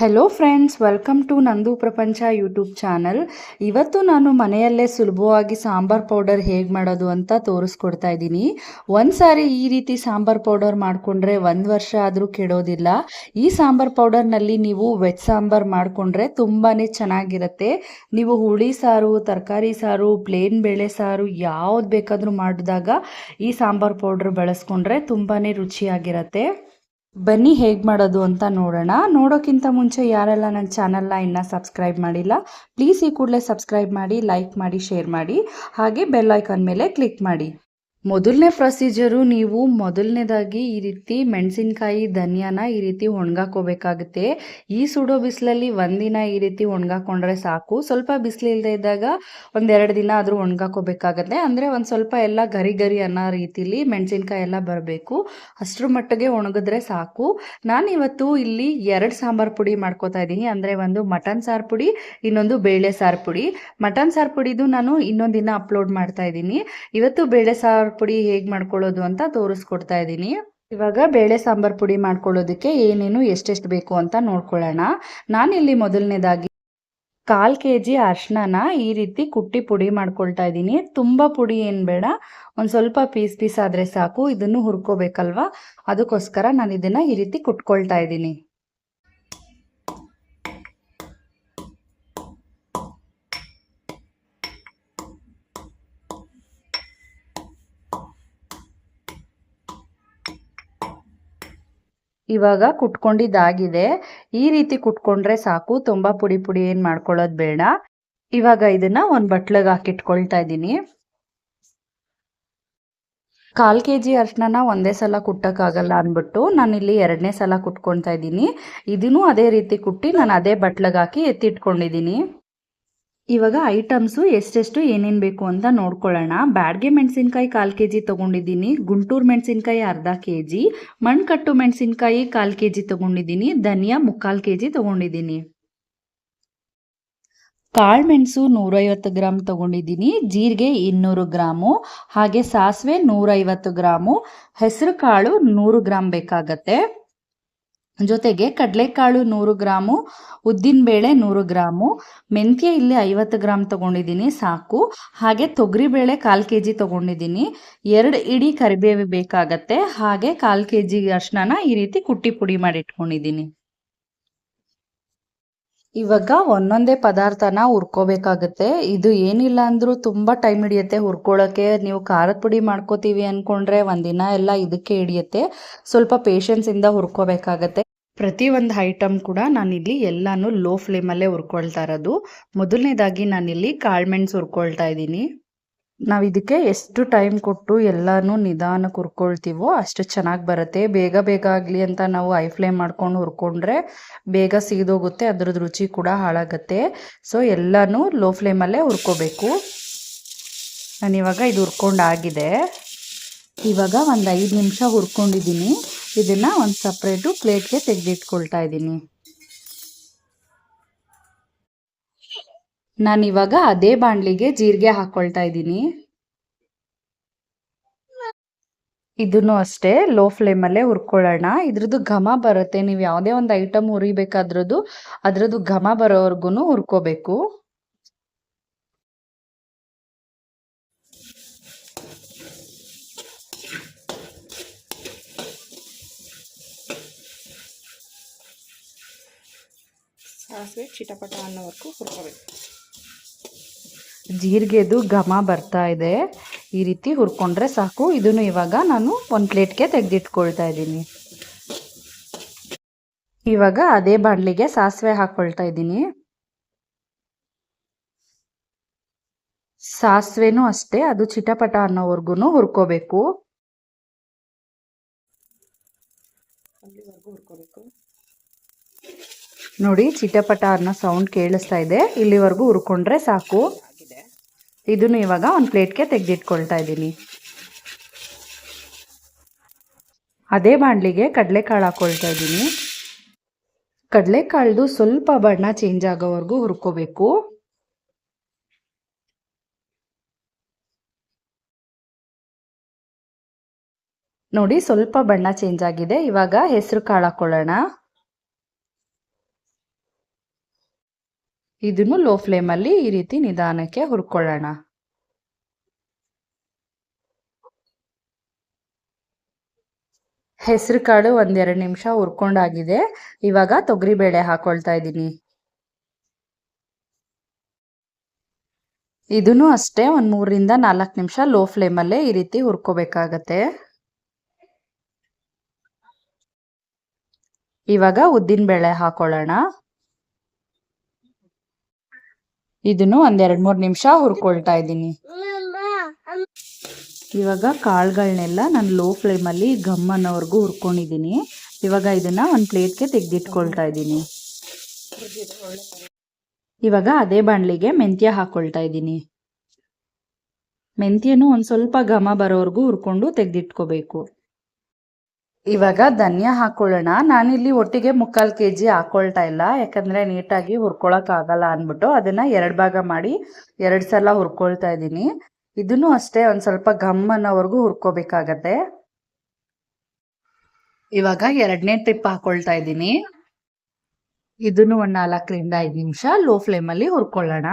Hello friends welcome to ನಂದು ಪ್ರಪಂಚ YouTube channel ಇವತ್ತು ನಾನು ಮನೆಯಲ್ಲೇ ಸುಲಭವಾಗಿ ಸಾಂಬಾರ್ ಪೌಡರ್ ಹೇಗೆ ಮಾಡೋದು ಅಂತ ತೋರಿಸ್ಕೊಡ್ತಾ ಇದ್ದೀನಿ. ಒಂದು ಸಾರಿ ಈ ರೀತಿ ಸಾಂಬಾರ್ ಪೌಡರ್ ಮಾಡಿಕೊಂಡ್ರೆ ಒಂದು ವರ್ಷ ಆದರೂ ಕೆಡೋದಿಲ್ಲ. ಈ ಸಾಂಬಾರ್ ಪೌಡರ್ನಲ್ಲಿ ನೀವು ವೆಜ್ ಸಾಂಬಾರ್ ಮಾಡಿಕೊಂಡ್ರೆ ತುಂಬಾ ಚೆನ್ನಾಗಿರುತ್ತೆ. ನೀವು ಹುಳಿ ಸಾರು, ತರಕಾರಿ ಸಾರು ಪ್ಲೇನ್ ಬೇಳೆ ಸಾರು ಯಾವ್ದು ಬೇಕಾದರೂ ಮಾಡಿದಾಗ ಈ ಸಾಂಬಾರ್ ಪೌಡರ್ ಬಳಸ್ಕೊಂಡ್ರೆ ತುಂಬಾ ರುಚಿಯಾಗಿರುತ್ತೆ. ಬನ್ನಿ ಹೇಗೆ ಮಾಡೋದು ಅಂತ ನೋಡೋಣ. ನೋಡೋಕ್ಕಿಂತ ಮುಂಚೆ ಯಾರೆಲ್ಲ ನನ್ನ ಚಾನಲ್ನ ಇನ್ನೂ ಸಬ್ಸ್ಕ್ರೈಬ್ ಮಾಡಿಲ್ಲ, ಪ್ಲೀಸ್ ಈ ಕೂಡಲೇ ಸಬ್ಸ್ಕ್ರೈಬ್ ಮಾಡಿ, ಲೈಕ್ ಮಾಡಿ, ಶೇರ್ ಮಾಡಿ. ಹಾಗೆ ಬೆಲ್ ಐಕಾನ್ ಮೇಲೆ ಕ್ಲಿಕ್ ಮಾಡಿ. ಮೊದಲನೇ ಪ್ರೊಸೀಜರು ನೀವು ಮೊದಲನೇದಾಗಿ ಈ ರೀತಿ ಮೆಣಸಿನ್ಕಾಯಿ, ಧನಿಯಾನ ಈ ರೀತಿ ಒಣಗಾಕೋಬೇಕಾಗುತ್ತೆ. ಈ ಸುಡೋ ಬಿಸಿಲಲ್ಲಿ ಒಂದಿನ ಈ ರೀತಿ ಒಣಗಾಕೊಂಡ್ರೆ ಸಾಕು. ಸ್ವಲ್ಪ ಬಿಸಿಲು ಇಲ್ಲದೆ ಇದ್ದಾಗ ಒಂದೆರಡು ದಿನ ಆದರೂ ಒಣಗಾಕೋಬೇಕಾಗತ್ತೆ. ಅಂದರೆ ಒಂದು ಸ್ವಲ್ಪ ಎಲ್ಲ ಗರಿ ಗರಿ ಅನ್ನೋ ರೀತಿಲಿ ಮೆಣಸಿನ್ಕಾಯಿ ಎಲ್ಲ ಬರಬೇಕು. ಅಷ್ಟರ ಮಟ್ಟಿಗೆ ಒಣಗಿದ್ರೆ ಸಾಕು. ನಾನಿವತ್ತು ಇಲ್ಲಿ ಎರಡು ಸಾಂಬಾರು ಪುಡಿ ಮಾಡ್ಕೋತಾ ಇದ್ದೀನಿ ಅಂದರೆ ಒಂದು ಮಟನ್ ಸಾರು ಪುಡಿ, ಇನ್ನೊಂದು ಬೇಳೆ ಸಾರು ಪುಡಿ. ಮಟನ್ ಸಾರು ಪುಡಿದು ನಾನು ಇನ್ನೊಂದು ದಿನ ಅಪ್ಲೋಡ್ ಮಾಡ್ತಾ ಇದ್ದೀನಿ ಇವತ್ತು ಬೇಳೆ ಸಾರು ಪುಡಿ ಹೇಗೆ ಮಾಡ್ಕೊಳ್ಳೋದು ಅಂತ ತೋರಿಸ್ಕೊಡ್ತಾ ಇದ್ದೀನಿ. ಇವಾಗ ಬೇಳೆ ಸಾಂಬಾರ್ ಪುಡಿ ಮಾಡ್ಕೊಳ್ಳೋದಕ್ಕೆ ಏನೇನು ಎಷ್ಟೆಷ್ಟು ಬೇಕು ಅಂತ ನೋಡ್ಕೊಳ್ಳೋಣ. ನಾನಿಲ್ಲಿ ಮೊದಲನೇದಾಗಿ ಕಾಲು ಕೆ ಜಿ ಅರ್ಶನನ ಈ ರೀತಿ ಕುಟ್ಟಿ ಪುಡಿ ಮಾಡ್ಕೊಳ್ತಾ ಇದ್ದೀನಿ. ತುಂಬ ಪುಡಿ ಏನು ಬೇಡ, ಒಂದು ಸ್ವಲ್ಪ ಪೀಸ್ ಪೀಸ್ ಆದರೆ ಸಾಕು, ಇದನ್ನು ಹುರ್ಕೋಬೇಕಲ್ವಾ? ಅದಕ್ಕೋಸ್ಕರ ನಾನು ಇದನ್ನು ಈ ರೀತಿ ಕುಟ್ಕೊಳ್ತಾ ಇದ್ದೀನಿ. ಇವಾಗ ಕುಟ್ಕೊಂಡಿದ್ದಾಗಿದೆ. ಈ ರೀತಿ ಕುಟ್ಕೊಂಡ್ರೆ ಸಾಕು. ತುಂಬ ಪುಡಿ ಪುಡಿ ಏನು ಮಾಡ್ಕೊಳ್ಳೋದು ಬೇಡ. ಇವಾಗ ಇದನ್ನ ಒಂದು ಬಟ್ಲಿಗೆ ಹಾಕಿಟ್ಕೊಳ್ತಾ ಇದ್ದೀನಿ. ಕಾಲು ಕೆ ಜಿ ಅರ್ಶಿನ ಒಂದೇ ಸಲ ಕುಟ್ಟೋಕ್ಕಾಗಲ್ಲ ಅಂದ್ಬಿಟ್ಟು ನಾನಿಲ್ಲಿ ಎರಡನೇ ಸಲ ಕುಟ್ಕೊಳ್ತಾ ಇದ್ದೀನಿ. ಇದನ್ನು ಅದೇ ರೀತಿ ಕುಟ್ಟಿ ನಾನು ಅದೇ ಬಟ್ಲಿಗೆ ಹಾಕಿ ಎತ್ತಿಟ್ಕೊಂಡಿದ್ದೀನಿ. ಇವಾಗ ಐಟಮ್ಸು ಎಷ್ಟೆಷ್ಟು ಏನೇನು ಬೇಕು ಅಂತ ನೋಡ್ಕೊಳ್ಳೋಣ. ಬ್ಯಾಡ್ಗೆ ಮೆಣಸಿನ್ಕಾಯಿ ಕಾಲು ಕೆ ಜಿ ತೊಗೊಂಡಿದ್ದೀನಿ, ಗುಂಟೂರು ಮೆಣಸಿನ್ಕಾಯಿ ಅರ್ಧ ಕೆ ಜಿ ಮಣ್ಕಟ್ಟು ಮೆಣಸಿನ್ಕಾಯಿ ಕಾಲು ಕೆ ಜಿ ತೊಗೊಂಡಿದ್ದೀನಿ, ಧನಿಯಾ ಮುಕ್ಕಾಲು ಕೆ ಜಿ ತೊಗೊಂಡಿದ್ದೀನಿ. ಕಾಳು ಮೆಣಸು ನೂರೈವತ್ತು ಗ್ರಾಮ್ ತೊಗೊಂಡಿದ್ದೀನಿ, ಜೀರಿಗೆ ಇನ್ನೂರು ಗ್ರಾಮು, ಹಾಗೆ ಸಾಸಿವೆ ನೂರೈವತ್ತು ಗ್ರಾಮು, ಹೆಸರು ಕಾಳು ನೂರು ಗ್ರಾಮ್ ಬೇಕಾಗತ್ತೆ. ಜೊತೆಗೆ ಕಡಲೆಕಾಳು ನೂರು ಗ್ರಾಮು ಉದ್ದಿನಬೇಳೆ ನೂರು ಗ್ರಾಮು, ಮೆಂತ್ಯ ಇಲ್ಲಿ ಐವತ್ತು ಗ್ರಾಮ್ ತಗೊಂಡಿದ್ದೀನಿ, ಸಾಕು. ಹಾಗೆ ತೊಗರಿಬೇಳೆ ಕಾಲು ಕೆ ಜಿ ತೊಗೊಂಡಿದ್ದೀನಿ. ಎರಡು ಇಡೀ ಕರಿಬೇವು ಬೇಕಾಗತ್ತೆ. ಹಾಗೆ ಕಾಲು ಕೆ ಜಿ ಅರ್ಶನ ಈ ರೀತಿ ಕುಟ್ಟಿ ಪುಡಿ ಮಾಡಿ ಇಟ್ಕೊಂಡಿದ್ದೀನಿ ಇವಾಗ ಒಂದೊಂದೇ ಪದಾರ್ಥನ ಹುರ್ಕೋಬೇಕಾಗತ್ತೆ. ಇದು ಏನಿಲ್ಲ ಅಂದರೂ ತುಂಬ ಟೈಮ್ ಹಿಡಿಯುತ್ತೆ. ಹುರ್ಕೊಳ್ಳೋಕ್ಕೆ ನೀವು ಖಾರದ ಪುಡಿ ಮಾಡ್ಕೋತೀವಿ ಅಂದ್ಕೊಂಡ್ರೆ ಒಂದಿನ ಎಲ್ಲ ಇದಕ್ಕೆ ಹಿಡಿಯುತ್ತೆ. ಸ್ವಲ್ಪ ಪೇಷನ್ಸಿಂದ ಹುರ್ಕೋಬೇಕಾಗತ್ತೆ. ಪ್ರತಿ ಒಂದು ಐಟಮ್ ಕೂಡ ನಾನಿಲ್ಲಿ ಎಲ್ಲಾನು ಲೋ ಫ್ಲೇಮಲ್ಲೇ ಹುರ್ಕೊಳ್ತಾ ಇರೋದು. ಮೊದಲನೇದಾಗಿ ನಾನಿಲ್ಲಿ ಕಾಳುಮೆಣಸು ಹುರ್ಕೊಳ್ತಾ ಇದ್ದೀನಿ. ನಾವು ಇದಕ್ಕೆ ಎಷ್ಟು ಟೈಮ್ ಕೊಟ್ಟು ಎಲ್ಲನೂ ನಿಧಾನಕ್ಕೆ ಹುರ್ಕೊಳ್ತೀವೋ ಅಷ್ಟು ಚೆನ್ನಾಗಿ ಬರುತ್ತೆ. ಬೇಗ ಬೇಗ ಆಗಲಿ ಅಂತ ನಾವು ಐ ಫ್ಲೇಮ್ ಮಾಡ್ಕೊಂಡು ಹುರ್ಕೊಂಡ್ರೆ ಬೇಗ ಸೀದೋಗುತ್ತೆ ಅದ್ರದ್ದು ರುಚಿ ಕೂಡ ಹಾಳಾಗುತ್ತೆ. ಸೊ ಎಲ್ಲನೂ ಲೋ ಫ್ಲೇಮಲ್ಲೇ ಹುರ್ಕೋಬೇಕು. ನಾನಿವಾಗ ಇದು ಹುರ್ಕೊಂಡಾಗಿದೆ ಇವಾಗ ಒಂದು ಐದು ನಿಮಿಷ ಹುರ್ಕೊಂಡಿದ್ದೀನಿ. ಇದನ್ನು ಒಂದು ಸಪ್ರೇಟು ಪ್ಲೇಟ್ಗೆ ತೆಗೆದಿಟ್ಕೊಳ್ತಾ ಇದ್ದೀನಿ. ನಾನಿವಾಗ ಅದೇ ಬಾಣಲಿಗೆ ಜೀರಿಗೆ ಹಾಕ್ಕೊಳ್ತಾ ಇದ್ದೀನಿ. ಇದನ್ನು ಅಷ್ಟೇ ಲೋ ಫ್ಲೇಮಲ್ಲೇ ಹುರ್ಕೊಳ್ಳೋಣ. ಇದ್ರದ್ದು ಘಮ ಬರುತ್ತೆ. ನೀವು ಯಾವುದೇ ಒಂದು ಐಟಮ್ ಹುರಿಬೇಕಾದ್ರದ್ದು ಅದರದ್ದು ಘಮ ಬರೋವರೆಗೂ ಹುರ್ಕೋಬೇಕು. ಸಾಸಿವೆ ಚಿಟಪಟ ಅನ್ನೋವರೆಗೂ ಹುರ್ಕೋಬೇಕು. ಜೀರಿಗೆದು ಘಮ ಬರ್ತಾ ಇದೆ. ಈ ರೀತಿ ಹುರ್ಕೊಂಡ್ರೆ ಸಾಕು. ಇದನ್ನು ಇವಾಗ ನಾನು ಒಂದು ಪ್ಲೇಟ್ಗೆ ತೆಗೆದಿಟ್ಕೊಳ್ತಾ ಇದ್ದೀನಿ. ಇವಾಗ ಅದೇ ಬಾಣಲಿಗೆ ಸಾಸಿವೆ ಹಾಕ್ಕೊಳ್ತಾ ಇದ್ದೀನಿ. ಸಾಸಿವೆನೂ ಅಷ್ಟೇ, ಅದು ಚಿಟಪಟ ಅನ್ನೋವರೆಗೂ ಹುರ್ಕೋಬೇಕು ಅಲ್ಲಿವರೆಗೂ ಹುರ್ಕೋಬೇಕು ನೋಡಿ ಚಿಟಪಟ ಅನ್ನೋ ಸೌಂಡ್ ಕೇಳಿಸ್ತಾ ಇದೆ. ಇಲ್ಲಿವರೆಗೂ ಹುರ್ಕೊಂಡ್ರೆ ಸಾಕು. ಇದನ್ನು ಇವಾಗ ಒಂದು ಪ್ಲೇಟ್ಗೆ ತೆಗೆದಿಟ್ಕೊಳ್ತಾ ಇದ್ದೀನಿ. ಅದೇ ಬಾಣಲಿಗೆ ಕಡಲೆಕಾಳು ಹಾಕ್ಕೊಳ್ತಾ ಇದ್ದೀನಿ. ಕಡಲೆಕಾಳ್ದು ಸ್ವಲ್ಪ ಬಣ್ಣ ಚೇಂಜ್ ಆಗೋವರೆಗೂ ಹುರ್ಕೋಬೇಕು. ನೋಡಿ, ಸ್ವಲ್ಪ ಬಣ್ಣ ಚೇಂಜ್ ಆಗಿದೆ. ಇವಾಗ ಹೆಸರು ಕಾಳು ಹಾಕ್ಕೊಳ್ಳೋಣ ಇದನ್ನು ಲೋ ಫ್ಲೇಮಲ್ಲಿ ಈ ರೀತಿ ನಿಧಾನಕ್ಕೆ ಹುರ್ಕೊಳ್ಳೋಣ. ಹೆಸರು ಕಾಳು ಒಂದೆರಡು ನಿಮಿಷ ಹುರ್ಕೊಂಡಾಗಿದೆ. ಇವಾಗ ತೊಗರಿಬೇಳೆ ಹಾಕೊಳ್ತಾ ಇದ್ದೀನಿ. ಇದನ್ನು ಅಷ್ಟೇ ಒಂದು ಮೂರರಿಂದ ನಾಲ್ಕು ನಿಮಿಷ ಲೋ ಫ್ಲೇಮಲ್ಲೇ ಈ ರೀತಿ ಹುರ್ಕೋಬೇಕಾಗತ್ತೆ. ಇವಾಗ ಉದ್ದಿನ ಬೇಳೆ ಹಾಕೊಳ್ಳೋಣ. ಇದನ್ನು ಒಂದೆರಡು ಮೂರು ನಿಮಿಷ ಹುರ್ಕೊಳ್ತಾ ಇದ್ದೀನಿ. ಇವಾಗ ಕಾಳುಗಳನ್ನೆಲ್ಲ ನಾನು ಲೋ ಫ್ಲೇಮಲ್ಲಿ ಗಮ್ ಅನ್ನೋವರೆಗೂ ಹುರ್ಕೊಂಡಿದ್ದೀನಿ. ಇವಾಗ ಇದನ್ನ ಒಂದು ಪ್ಲೇಟ್ಗೆ ತೆಗೆದಿಟ್ಕೊಳ್ತಾ ಇದ್ದೀನಿ. ಇವಾಗ ಅದೇ ಬಾಣಲಿಗೆ ಮೆಂತ್ಯ ಹಾಕೊಳ್ತಾ ಇದ್ದೀನಿ. ಮೆಂತ್ಯನೂ ಒಂದು ಸ್ವಲ್ಪ ಘಮ ಬರೋವರೆಗೂ ಹುರ್ಕೊಂಡು ತೆಗೆದಿಟ್ಕೋಬೇಕು. ಇವಾಗ ಧನ್ಯ ಹಾಕೊಳ್ಳೋಣ. ನಾನಿಲ್ಲಿ ಒಟ್ಟಿಗೆ ಮುಕ್ಕಾಲು ಕೆ ಜಿ ಹಾಕೊಳ್ತಾ ಇಲ್ಲ. ಯಾಕಂದರೆ ನೀಟಾಗಿ ಹುರ್ಕೊಳಕ್ ಆಗಲ್ಲ ಅಂದ್ಬಿಟ್ಟು ಅದನ್ನು ಎರಡು ಭಾಗ ಮಾಡಿ ಎರಡು ಸಲ ಹುರ್ಕೊಳ್ತಾ ಇದ್ದೀನಿ. ಇದನ್ನು ಅಷ್ಟೇ ಒಂದು ಸ್ವಲ್ಪ ಘಮ್ ಅನ್ನೋವರೆಗೂ ಹುರ್ಕೋಬೇಕಾಗತ್ತೆ. ಇವಾಗ ಎರಡನೇ ಟ್ರಿಪ್ ಹಾಕೊಳ್ತಾ ಇದ್ದೀನಿ. ಇದನ್ನು ಒಂದು ನಾಲ್ಕರಿಂದ ಐದು ನಿಮಿಷ ಲೋ ಫ್ಲೇಮಲ್ಲಿ ಹುರ್ಕೊಳ್ಳೋಣ.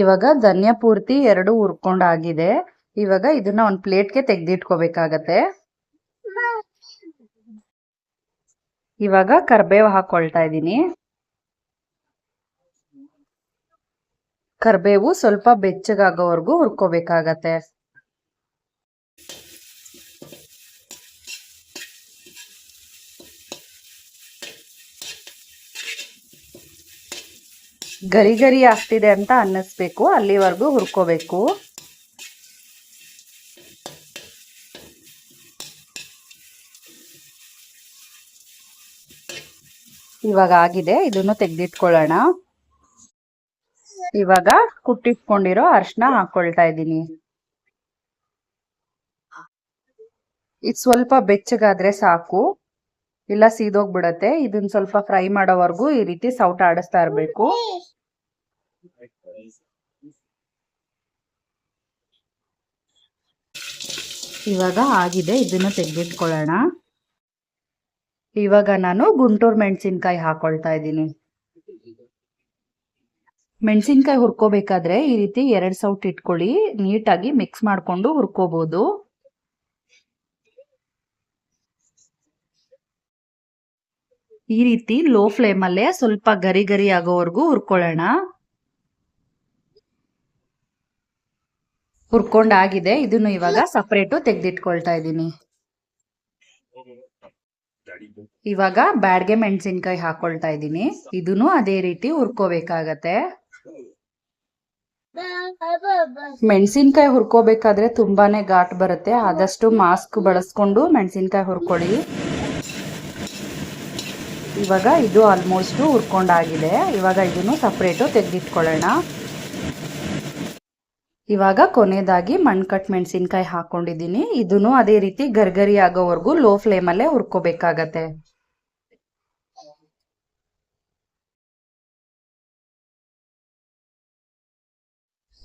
ಇವಾಗ ಧನ್ಯ ಪೂರ್ತಿ ಎರಡು ಹುರ್ಕೊಂಡಾಗಿದೆ. ಇವಾಗ ಇದನ್ನ ಒಂದು ಪ್ಲೇಟ್ಗೆ ತೆಗೆದಿಟ್ಕೋಬೇಕಾಗತ್ತೆ. ಇವಾಗ ಕರ್ಬೇವು ಹಾಕೊಳ್ತಾ ಇದ್ದೀನಿ. ಕರ್ಬೇವು ಸ್ವಲ್ಪ ಬೆಚ್ಚಗಾಗೋವರೆಗೂ ಹುರ್ಕೋಬೇಕಾಗತ್ತೆ. ಗರಿ ಗರಿ ಆಗ್ತಿದೆ ಅಂತ ಅನ್ನಿಸ್ಬೇಕು. ಅಲ್ಲಿವರೆಗೂ ಹುರ್ಕೋಬೇಕು. ಇವಾಗ ಆಗಿದೆ. ಇದನ್ನು ತೆಗೆದಿಟ್ಕೊಳ್ಳೋಣ. ಇವಾಗ ಕುಟ್ಟಿಟ್ಕೊಂಡಿರೋ ಅರ್ಶನ ಹಾಕೊಳ್ತಾ ಇದ್ದೀನಿ. ಇದು ಸ್ವಲ್ಪ ಬೆಚ್ಚಗಾದ್ರೆ ಸಾಕು. ಇಲ್ಲ ಸೀದೋಗ್ಬಿಡತ್ತೆ. ಇದನ್ನ ಸ್ವಲ್ಪ ಫ್ರೈ ಮಾಡೋವರೆಗೂ ಈ ರೀತಿ ಸೌಟ್ ಆಡಿಸ್ತಾ ಇರಬೇಕು. ಇವಾಗ ಆಗಿದೆ, ಇದನ್ನು ತೆಗೆದಿಟ್ಕೊಳ್ಳೋಣ ಇವಾಗ ನಾನು ಗುಂಟೂರು ಮೆಣಸಿನ್ಕಾಯಿ ಹಾಕೊಳ್ತಾ ಇದ್ದೀನಿ. ಮೆಣಸಿನ್ಕಾಯಿ ಹುರ್ಕೋಬೇಕಾದ್ರೆ ಈ ರೀತಿ ಎರಡು ಸೌಟ್ ಇಟ್ಕೊಳ್ಳಿ, ನೀಟಾಗಿ ಮಿಕ್ಸ್ ಮಾಡ್ಕೊಂಡು ಹುರ್ಕೋಬಹುದು ಈ ರೀತಿ ಲೋ ಫ್ಲೇಮಲ್ಲೇ ಸ್ವಲ್ಪ ಗರಿ ಗರಿ ಆಗೋವರೆಗೂ ಹುರ್ಕೊಳ್ಳೋಣ. ಹುರ್ಕೊಂಡಾಗಿದೆ. ಇದನ್ನು ಇವಾಗ ಸಪ್ರೇಟು ತೆಗೆದಿಟ್ಕೊಳ್ತಾ ಇದ್ದೀನಿ. ಇವಾಗ ಬ್ಯಾಡ್ಗೆ ಮೆಣಸಿನ್ಕಾಯಿ ಹಾಕೊಳ್ತಾ ಇದ್ದೀನಿ. ಇದನ್ನು ಅದೇ ರೀತಿ ಹುರ್ಕೋಬೇಕಾಗತ್ತೆ. ಮೆಣಸಿನ್ಕಾಯಿ ಹುರ್ಕೋಬೇಕಾದ್ರೆ ತುಂಬಾನೇ ಘಾಟ್ ಬರುತ್ತೆ. ಆದಷ್ಟು ಮಾಸ್ಕ್ ಬಳಸ್ಕೊಂಡು ಮೆಣಸಿನ್ಕಾಯಿ ಹುರ್ಕೊಳ್ಳಿ. ಇವಾಗ ಇದು ಆಲ್ಮೋಸ್ಟ್ ಹುರ್ಕೊಂಡಾಗಿದೆ. ಇವಾಗ ಇದನ್ನು ಸಪ್ರೇಟು ತೆಗೆದಿಟ್ಕೊಳ್ಳೋಣ. ಇವಾಗ ಕೊನೆಯದಾಗಿ ಮಣ್ಕಟ್ ಮೆಣಸಿನ್ಕಾಯಿ ಹಾಕೊಂಡಿದ್ದೀನಿ. ಇದನ್ನು ಅದೇ ರೀತಿ ಗರ್ಗರಿ ಆಗೋವರೆಗೂ ಲೋ ಫ್ಲೇಮಲ್ಲೇ ಹುರ್ಕೋಬೇಕಾಗತ್ತೆ.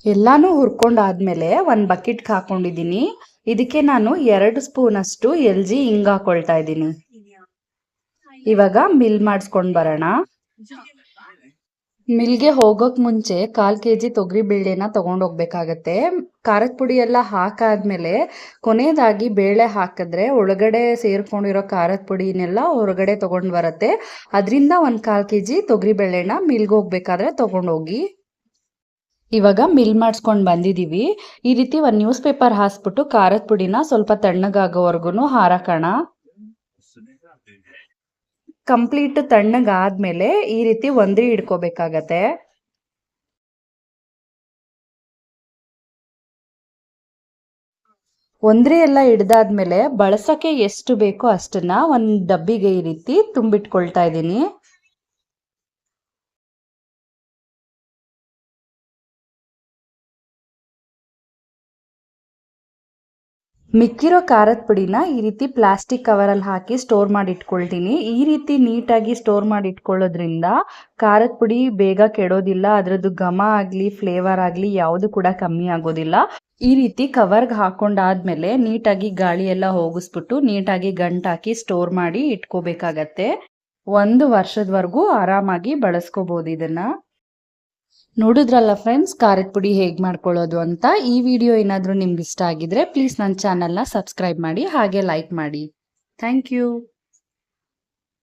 ಎಲ್ಲಾನು ಹುರ್ಕೊಂಡಾದ್ಮೇಲೆ ಒಂದು ಬಕೆಟ್ಗೆ ಹಾಕೊಂಡಿದ್ದೀನಿ. ಇದಕ್ಕೆ ನಾನು ಎರಡು ಸ್ಪೂನ್ ಅಷ್ಟು ಎಲ್ ಜಿ ಹಿಂಗ್ ಹಾಕೊಳ್ತಾ ಇದ್ದೀನಿ. ಇವಾಗ ಮಿಲ್ ಮಾಡಿಸ್ಕೊಂಡ್ ಬರೋಣ. ಮಿಲ್ಗೆ ಹೋಗೋಕ್ ಮುಂಚೆ ಕಾಲ್ ಕೆ ಜಿ ತೊಗರಿ ಬೇಳೆನ ತಗೊಂಡೋಗ್ಬೇಕಾಗತ್ತೆ. ಖಾರದ ಪುಡಿ ಎಲ್ಲ ಹಾಕಾದ್ಮೇಲೆ ಕೊನೆಯದಾಗಿ ಬೇಳೆ ಹಾಕಿದ್ರೆ ಒಳಗಡೆ ಸೇರ್ಕೊಂಡಿರೋ ಖಾರದ ಪುಡಿನೆಲ್ಲ ಹೊರಗಡೆ ತಗೊಂಡ್ ಬರತ್ತೆ. ಅದರಿಂದ ಒಂದು ಕಾಲ್ ಕೆ ಜಿ ತೊಗರಿ ಬೇಳೆನ ಮಿಲ್ಗೆ ಹೋಗ್ಬೇಕಾದ್ರೆ ತಗೊಂಡೋಗಿ. ಇವಾಗ ಮಿಲ್ ಮಾಡಿಸ್ಕೊಂಡು ಬಂದಿದ್ದೀವಿ ಈ ರೀತಿ ಒಂದು ನ್ಯೂಸ್ ಪೇಪರ್ ಹಾಸ್ಬಿಟ್ಟು ಖಾರದ ಪುಡಿನ ಸ್ವಲ್ಪ ತಣ್ಣಗಾಗೋವರೆಗೂ ಹಾರಕೋಣ. ಕಂಪ್ಲೀಟ್ ತಣ್ಣಗಾದ್ಮೇಲೆ ಈ ರೀತಿ ಒಂದ್ರಿ ಇಡ್ಕೋಬೇಕಾಗತ್ತೆ. ಒಂದ್ರಿ ಎಲ್ಲ ಹಿಡ್ದಾದ್ಮೇಲೆ ಬಳಸಕ್ಕೆ ಎಷ್ಟು ಬೇಕೋ ಅಷ್ಟನ್ನ ಒಂದ್ ಡಬ್ಬಿಗೆ ಈ ರೀತಿ ತುಂಬಿಟ್ಕೊಳ್ತಾ ಇದ್ದೀನಿ. ಮಿಕ್ಕಿರೋ ಖಾರದ ಪುಡಿನ ಈ ರೀತಿ ಪ್ಲಾಸ್ಟಿಕ್ ಕವರಲ್ಲಿ ಹಾಕಿ ಸ್ಟೋರ್ ಮಾಡಿ ಇಟ್ಕೊಳ್ತೀನಿ ಈ ರೀತಿ ನೀಟಾಗಿ ಸ್ಟೋರ್ ಮಾಡಿ ಇಟ್ಕೊಳ್ಳೋದ್ರಿಂದ ಖಾರದ ಪುಡಿ ಬೇಗ ಕೆಡೋದಿಲ್ಲ, ಅದರದ್ದು ಘಮ ಆಗಲಿ ಫ್ಲೇವರ್ ಆಗಲಿ ಯಾವುದು ಕೂಡ ಕಮ್ಮಿ ಆಗೋದಿಲ್ಲ. ಈ ರೀತಿ ಕವರ್ಗೆ ಹಾಕೊಂಡಾದ್ಮೇಲೆ ನೀಟಾಗಿ ಗಾಳಿ ಎಲ್ಲ ಹೋಗಿಸ್ಬಿಟ್ಟು ನೀಟಾಗಿ ಗಂಟಾಕಿ ಸ್ಟೋರ್ ಮಾಡಿ ಇಟ್ಕೋಬೇಕಾಗತ್ತೆ. ಒಂದು ವರ್ಷದವರೆಗೂ ಆರಾಮಾಗಿ ಬಳಸ್ಕೋಬಹುದು ಇದನ್ನ. ನೋಡಿದ್ರಲ್ಲ ಫ್ರೆಂಡ್ಸ್ ಖಾರದ ಪುಡಿ ಹೇಗೆ ಮಾಡ್ಕೊಳ್ಳೋದು ಅಂತ ಈ ವಿಡಿಯೋ ಏನಾದರೂ ನಿಮ್ಗೆ ಇಷ್ಟ ಆಗಿದ್ರೆ ಪ್ಲೀಸ್ ನನ್ನ ಚಾನಲ್ನ ಸಬ್ಸ್ಕ್ರೈಬ್ ಮಾಡಿ ಹಾಗೆ ಲೈಕ್ ಮಾಡಿ. Thank you